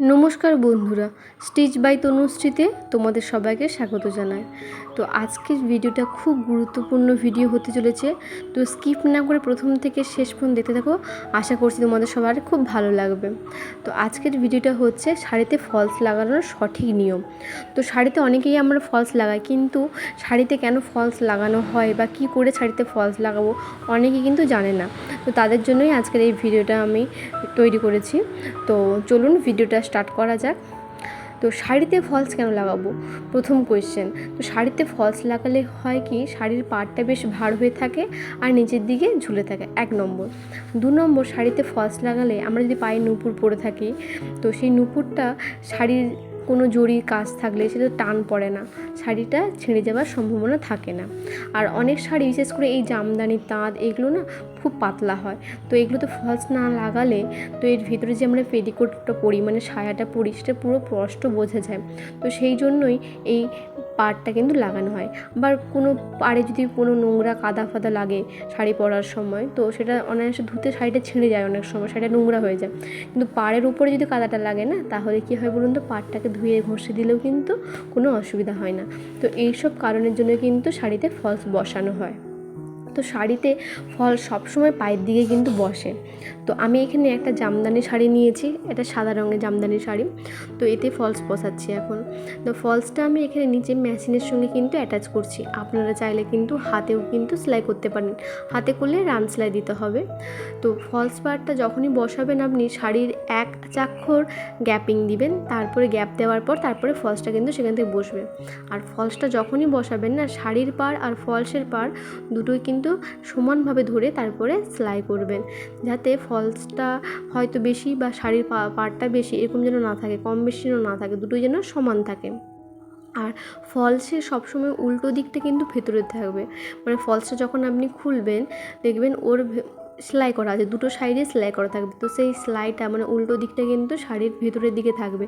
নমস্কার বন্ধুরা stitch by তনুশ্রীতে তোমাদের সবাইকে স্বাগত জানাই। তো আজকের ভিডিওটা খুব গুরুত্বপূর্ণ ভিডিও হতে চলেছে। তো স্কিপ না করে প্রথম থেকে শেষ পর্যন্ত দেখতে থাকো। আশা করছি তোমাদের সবার খুব ভালো লাগবে। তো আজকের ভিডিওটা হচ্ছে শাড়িতে ফলস লাগানোর সঠিক নিয়ম। তো শাড়িতে অনেকেই আমরা ফলস লাগাই, কিন্তু শাড়িতে কেন ফলস লাগানো হয় বা কি করে শাড়িতে ফলস লাগাবো অনেকেই কিন্তু জানে না। তো তাদের জন্যই আজকের এই ভিডিওটা আমি তৈরি করেছি। তো চলুন ভিডিওটা স্টার্ট করা যাক। তো শাড়িতে ফলস কেন লাগাবো? প্রথম কোয়েশ্চেন তো শাড়িতে ফলস লাগালে হয় কি? শাড়ির পাড়টা বেশ ভার হয়ে থাকে আর নিচের দিকে ঝুলে থাকে। এক নম্বর। দু নম্বর, শাড়িতে ফলস লাগালে আমরা যদি পায়ে নুপুর পরে থাকি, তো সেই নুপুরটা শাড়ির কোনো জরির কাজ থাকলে সেটা টান পড়ে না। শাড়িটা ছিঁড়ে যাওয়ার সম্ভাবনা থাকে না। আর অনেক শাড়ি, বিশেষ করে এই জামদানি, তাঁত, এগুলো না খুব পাতলা হয়। তো এগুলো তো ফলস না লাগালে তো এর ভিতরে যে আমরা পেডিকোটটা পরি মানে সায়াটা পরি সেটা পুরো স্পষ্ট বোঝা যায়। তো সেই জন্যই এই পাড়টা কিন্তু লাগানো হয়। আবার কোনো পাড়ে যদি কোনো নোংরা কাদা ফাদা লাগে শাড়ি পরার সময়, তো সেটা অনায়াসে ধুতে শাড়িটা ছিঁড়ে যায় অনেক সময়, শাড়িটা নোংরা হয়ে যায়। কিন্তু পাড়ের উপরে যদি কাদাটা লাগে না, তাহলে কী হয় বলুন তো, পাড়টাকে ধুয়ে ঘষে দিলেও কিন্তু কোনো অসুবিধা হয় না। তো এইসব কারণের জন্য কিন্তু শাড়িতে ফলস বসানো হয়। তো শাড়িতে ফল সবসময় পায়ের দিকে কিন্তু বসে। তো আমি এখানে একটা জামদানি শাড়ি নিয়েছি, এটা সাদা রঙের জামদানি শাড়ি। তো এতে ফলস বসাচ্ছি এখন। তো ফলসটা আমি এখানে নিচে মেশিনের সঙ্গে কিন্তু অ্যাটাচ করছি। আপনারা চাইলে কিন্তু হাতেও কিন্তু সেলাই করতে পারেন। হাতে করলে রান সেলাই দিতে হবে। তো ফলস পার্টটা যখনই বসাবেন আপনি, শাড়ির এক চাক্ষর গ্যাপিং দিবেন, তারপরে গ্যাপ দেওয়ার পর তারপরে ফলসটা কিন্তু সেখান থেকে বসবে। আর ফলসটা যখনই বসাবেন না, শাড়ির পাড় আর ফলসের পাড় দুটোই কিন্তু সমানভাবে ধরে তারপরে সেলাই করবেন। যাতে ফলসটা হয়তো বেশি বা শাড়ির পাড়টা বেশি এরকম যেন না থাকে কম বেশি যেন না থাকে, দুটোই যেন সমান থাকে। আর ফলসের সবসময় উল্টো দিকটা কিন্তু ভেতরে থাকবে। মানে ফলসটা যখন আপনি খুলবেন, দেখবেন ওর সেলাই করা আছে, দুটো সাইডে সেলাই করা থাকবে। তো সেই সেলাইটা মানে উল্টো দিকটা কিন্তু শাড়ির ভেতরের দিকে থাকবে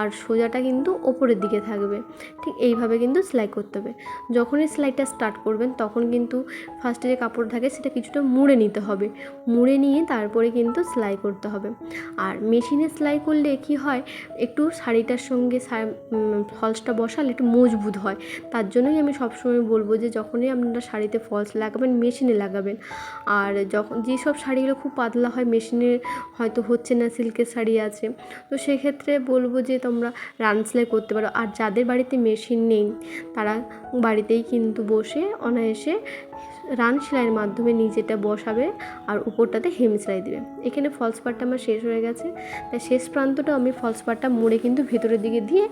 আর সোজাটা কিন্তু ওপরের দিকে থাকবে। ঠিক এইভাবে কিন্তু সেলাই করতে হবে। যখনই সেলাইটা স্টার্ট করবেন তখন কিন্তু ফার্স্টে যে কাপড় থাকে সেটা কিছুটা মুড়ে নিতে হবে। মুড়ে নিয়ে তারপরে কিন্তু সেলাই করতে হবে। আর মেশিনে সেলাই করলে কি হয়, একটু শাড়িটার সঙ্গে ফলসটা বসালে একটু মজবুত হয়। তার জন্যই আমি সবসময় বলব যে যখনই আপনারা শাড়িতে ফলস লাগাবেন, মেশিনে লাগাবেন। আর যখন যে যেসব শাড়িগুলো খুব পাতলা হয়, মেশিনে হয়তো হচ্ছে না, সিল্কের শাড়ি আছে। তো সেক্ষেত্রে বলব যে তোমরা রান সেলাই করতে পারো। আর যাদের বাড়িতে মেশিন নেই, তারা বাড়িতেই কিন্তু বসে অনায়াসে রান সেলাইয়ের মাধ্যমে নিচেটা বসাবে আর উপরটাতে হেম সেলাই দেবে। এখানে ফলস পার্টটা আমার শেষ হয়ে গেছে। তাই শেষ প্রান্তটা আমি ফলস পার্টটা মুড়ে কিন্তু ভেতরের দিকে দিয়ে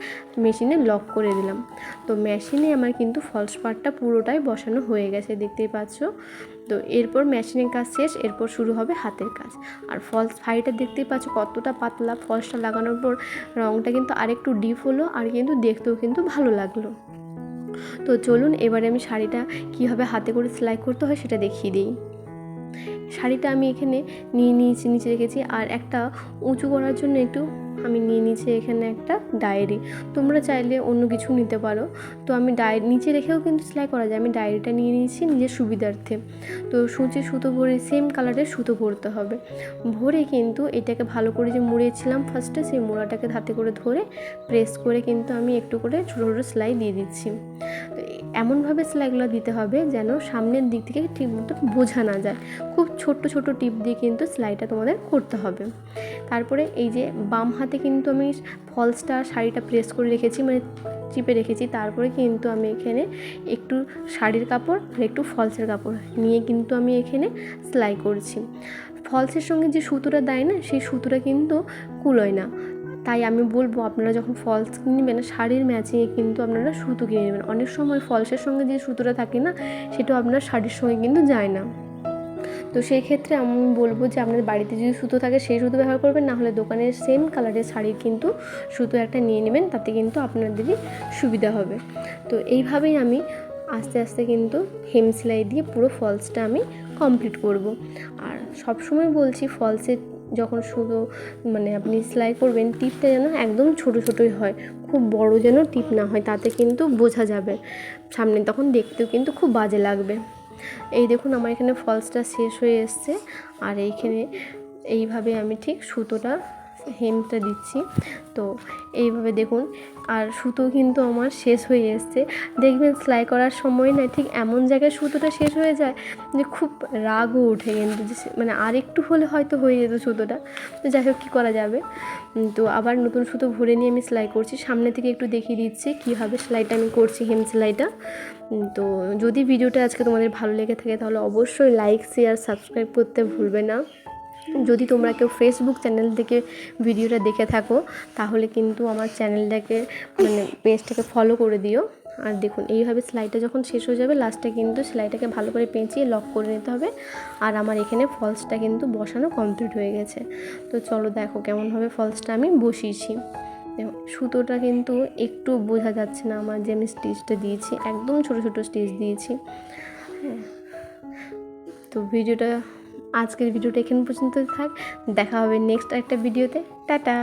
মেশিনে লক করে দিলাম। তো মেশিনে আমার কিন্তু ফলস পার্টটা পুরোটাই বসানো হয়ে গেছে, দেখতেই পাচ্ছ? তো এরপর মেশিনের কাজ শেষ, এরপর শুরু হবে হাতের কাজ। আর ফলস ফাইটা দেখতেই পাচ্ছ কতটা পাতলা। ফলসটা লাগানোর পর রঙটা কিন্তু আরেকটু ডিপ হলো আর কিন্তু দেখতেও কিন্তু ভালো লাগল। তো চলুন, এবারে আমি শাড়িটা কীভাবে হাতে করে সেলাই করতে হয় সেটা দেখিয়ে দিই। শাড়িটা আমি এখানে নিয়ে নিয়েছি, নিচে রেখেছি। আর একটা উঁচু করার জন্য একটু আমি নিয়ে নিয়েছি এখানে একটা ডায়েরি। তোমরা চাইলে অন্য কিছু নিতে পারো। তো আমি ডায়েরি নিচে রেখেও কিন্তু সেলাই করা যায়। আমি ডায়েরিটা নিয়ে নিয়েছি নিজের সুবিধার্থে। তো সূচে সুতো ভরে সেম কালারের সুতো ভরতে হবে। ভরে কিন্তু এটাকে ভালো করে যে মুড়িয়েছিলাম ফার্স্টে সেই মোড়াটাকে হাতে করে ধরে প্রেস করে কিন্তু আমি একটু করে ছোটো ছোটো সেলাই দিয়ে দিচ্ছি। তো এমনভাবে সেলাইগুলো দিতে হবে যেন সামনের দিক থেকে ঠিক মতো বোঝা না যায়। খুব ছোট্ট ছোট টিপ দিয়ে কিন্তু সেলাইটা তোমাদের করতে হবে। তারপরে এই যে বাম হাতে কিন্তু আমি ফলসটা শাড়িটা প্রেস করে রেখেছি মানে চিপে রেখেছি। তারপরে কিন্তু আমি এখানে একটু শাড়ির কাপড় আর একটু ফলসের কাপড় নিয়ে কিন্তু আমি এখানে সেলাই করছি। ফলসের সঙ্গে যে সুতোটা দেয় না, সেই সুতোটা কিন্তু কুলোয় না। তাই আমি বলব আপনারা যখন ফলস কিনবেন, শাড়ির ম্যাচিংয়ে কিন্তু আপনারা সুতো কিনে নেবেন। অনেক সময় ফলসের সঙ্গে যে সুতোটা থাকে না, সেটাও আপনার শাড়ির সঙ্গে কিন্তু যায় না। তো সেই ক্ষেত্রে আমি বলব যে আপনার বাড়িতে যদি সুতো থাকে, সেই সুতো ব্যবহার করবেন না হলে দোকানের সেম কালারের শাড়ির কিন্তু সুতো একটা নিয়ে নেবেন, তাতে কিন্তু আপনাদেরই সুবিধা হবে। তো এইভাবেই আমি আস্তে আস্তে কিন্তু হেম সেলাই দিয়ে পুরো ফলসটা আমি কমপ্লিট করব। আর সবসময় বলছি ফলসের যখন শুধু মানে আপনি সেলাই করবেন, টিপটা যেন একদম ছোটো ছোটোই হয়। খুব বড় যেন টিপ না হয়, তাতে কিন্তু বোঝা যাবে। সামনে তখন দেখতেও কিন্তু খুব বাজে লাগবে। এই দেখুন আমার এখানে ফলসটা শেষ হয়ে এসছে। আর এইখানে এইভাবে আমি ঠিক সুতোটা হেমটা দিচ্ছি। তো এইভাবে দেখুন, আর সুতো কিন্তু আমার শেষ হয়ে এসছে। দেখবেন, সেলাই করার সময় না ঠিক এমন জায়গায় সুতোটা শেষ হয়ে যায় যে খুব রাগও ওঠে কিন্তু মানে আর একটু হলে হয়তো হয়ে যেত সুতোটা। তো যাই হোক, কী করা যাবে? তো আবার নতুন সুতো ভরে নিয়ে আমি সেলাই করছি। সামনে থেকে একটু দেখিয়ে দিচ্ছি কীভাবে সেলাইটা আমি করছি, হেম সেলাইটা। তো যদি ভিডিওটা আজকে তোমাদের ভালো লেগে থাকে তাহলে অবশ্যই লাইক, শেয়ার, সাবস্ক্রাইব করতে ভুলবে না। যদি তোমরা কেউ ফেসবুক চ্যানেল থেকে ভিডিওটা দেখে থাকো, তাহলে কিন্তু আমার চ্যানেলটাকে মানে পেজটাকে ফলো করে দিও। আর দেখুন, এইভাবে সেলাইটা যখন শেষ হয়ে যাবে লাস্টে কিন্তু সেলাইটাকে ভালো করে পেঁচিয়ে লক করে নিতে হবে। আর আমার এখানে ফলসটা কিন্তু বসানো কমপ্লিট হয়ে গেছে। তো চলো দেখো কেমনভাবে ফলসটা আমি বসিয়েছি। সুতোটা কিন্তু একটু বোঝা যাচ্ছে না আমার, যে আমি স্টিচটা দিয়েছি। একদম ছোট ছোট স্টিচ দিয়েছি। হ্যাঁ। তো ভিডিওটা আজকের ভিডিওটা এখানে পর্যন্ত থাক। দেখা হবে নেক্সট একটা ভিডিওতে। টাটা।